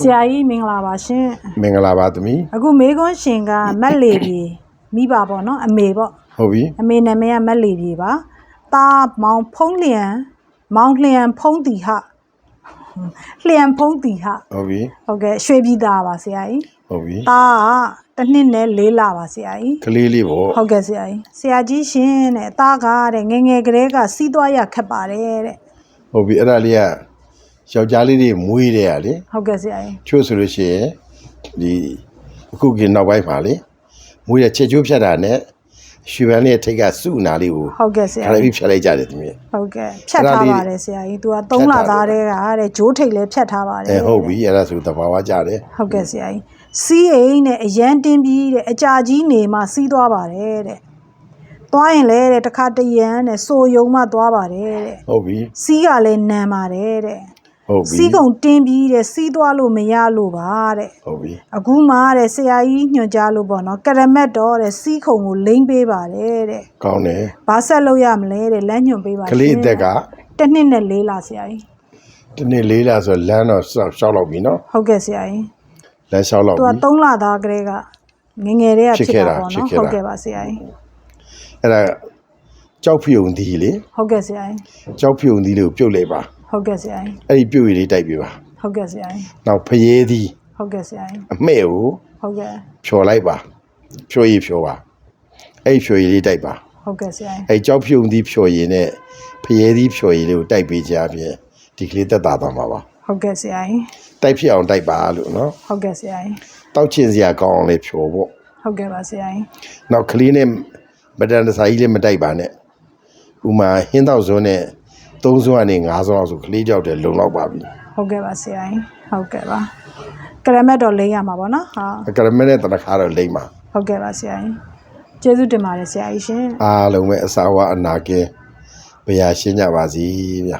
ဆရာကြီးမင်္ဂလာပါရှင်မင်္ဂလာပါသမီးအခုမေခွန်းရှင်ကမက်လေပြီမိပါပေါ့နော်အမေပေါ့ဟုတ်ပြီအမေနာမည်ကမက်လေပြီပါတာမောင်ဖုံးလျံမောင်လျံဖုံးတီဟလျံဖုံးတီဟဟုတ်ပြီဟုတ်ကဲ့ရွှေပြည်သားပါဆရာကြီးဟုတ်ပြီတာကတစ်နှစ်နဲ့လေးလပါဆရာကြီးကလေးလေးပေါ့ဟုတ်ကဲ့ဆရာကြီးဆရာကြီးရှင်တဲ့အသားကတဲ့ငငယ်ကလေးကစီးသွားရခက်ပါတယ်တဲ့ဟုတ်ပြီအဲ့ဒါလေးက ယောက်ျားလေးတွေမွေးတယ်ရလေဟုတ်ကဲ့ဆရာကြီးချို့ဆိုလို့ရှိရင်ဒီအခုကနောက်ပိုင်းမှာလေမွေးတဲ့ချက်ချိုးဖြတ်တာနဲ့ရွှေပန်းလေးရဲ့ထိတ်ကစုနာလေးကိုဟုတ်ကဲ့ဆရာခါလေးကြီးဖြတ်လိုက်ကြတယ်သမီးဟုတ်ကဲ့ဖြတ်ထားပါတယ်ဆရာကြီး तू က3လသားတည်းကတဲ့ဂျိုးထိတ်လည်းဖြတ်ထားပါတယ်အဲဟုတ်ပြီအဲ့ဒါဆိုတဘာဝကြတယ်ဟုတ်ကဲ့ဆရာကြီးစီးအိမ်နဲ့အရန်တင်းပြီးတဲ့အကြာကြီးနေမှစီးသွားပါတယ်တဲ့သွားရင်လည်းတဲ့တစ်ခါတရံတဲ့စိုးယုံမှသွားပါတယ်တဲ့ဟုတ်ပြီစီးကလည်းနံပါတယ်တဲ့ ဟုတ်ပြီစီးကုံတင်းပြီးတဲ့စီးသွားလို့မရလို့ပါတဲ့ဟုတ်ပြီအခုမှတဲ့ဆရာကြီးညွှန်ကြားလို့ပေါ့နော်ကရမက်တော့တဲ့စီးခုံကိုလိမ့်ပေးပါတယ်တဲ့ကောင်းတယ်ဘာဆက်လို့ရမလဲတဲ့လမ်းညွှန်ပေးပါကလေးအသက်ကတစ်နှစ်နဲ့လေးလားဆရာကြီးဒီနေ့လေးလားဆိုလမ်းတော့ရှောက်ရှောက်လောက်ပြီနော်ဟုတ်ကဲ့ဆရာကြီးလမ်းရှောက်လောက်သူပြီက3လသားကလေးကငယ်ငယ်လေးကဖြစ်ဖြစ်ခဲ့တာတာပေါ့ဖြစ်နော်ခဲ့တာဟုတ်ကဲ့ပါဆရာကြီးအဲ့ဒါကြောက်ဖြုံသီးလေဟုတ်ကဲ့ဆရာကြီးကြောက်ဖြုံသီးလေးကိုပြုတ်လိုက်ပါ ဟုတ်ကဲ့ဆရာကြီးအဲ့ဒီပြုတ်ရည်လေးတိုက်ပြပါဟုတ်ကဲ့ဆရာကြီးနောက်ဖျဲသီးဟုတ်ကဲ့ဆရာကြီးအမှဲ့ကိုဟုတ်ကဲ့ဖြော်လိုက်ပါဖြော်ရည်ဖြော်ပါအဲ့ဒီဖြော်ရည်လေးတိုက်ပါဟုတ်ကဲ့ဆရာကြီးအဲ့ဒီကြောက်ဖြုံသီးဖြော်ရည်နဲ့ဖျဲသီးဖြော်ရည်လေးကိုတိုက်ပေးကြဖြင့်ဒီကလေးသက်သာသွားမှာပါဟုတ်ကဲ့ဆရာကြီးတိုက်ဖြစ်အောင်တိုက်ပါလို့နော်ဟုတ်ကဲ့ဆရာကြီးတောက်ချင်စရာကောင်းအောင်လေးဖြော်ဖို့ဟုတ်ကဲ့ပါဆရာကြီးနောက်ကလေးနဲ့မတန်တဆာကြီးလည်းမတိုက်ပါနဲ့ဥမာဟင်းတော့စုံနဲ့ သုံးစုံကနေငါးစုံလောက်ဆိုကလေးကြောက်တယ်လုံလောက်ပါပြီဟုတ်ကဲ့ပါဆရာကြီးဟုတ်ကဲ့ပါကရမက်တော့လိမ့်ရမှာပေါ့နော်ဟာအကရမနဲ့တနခါတော့လိမ့်ပါဟုတ်ကဲ့ပါဆရာကြီးကျေးဇူးတင်ပါတယ်ဆရာကြီးရှင်အားလုံးပဲအစာဝအနာကင်းဘုရားရှင်းကြပါစီဗျာ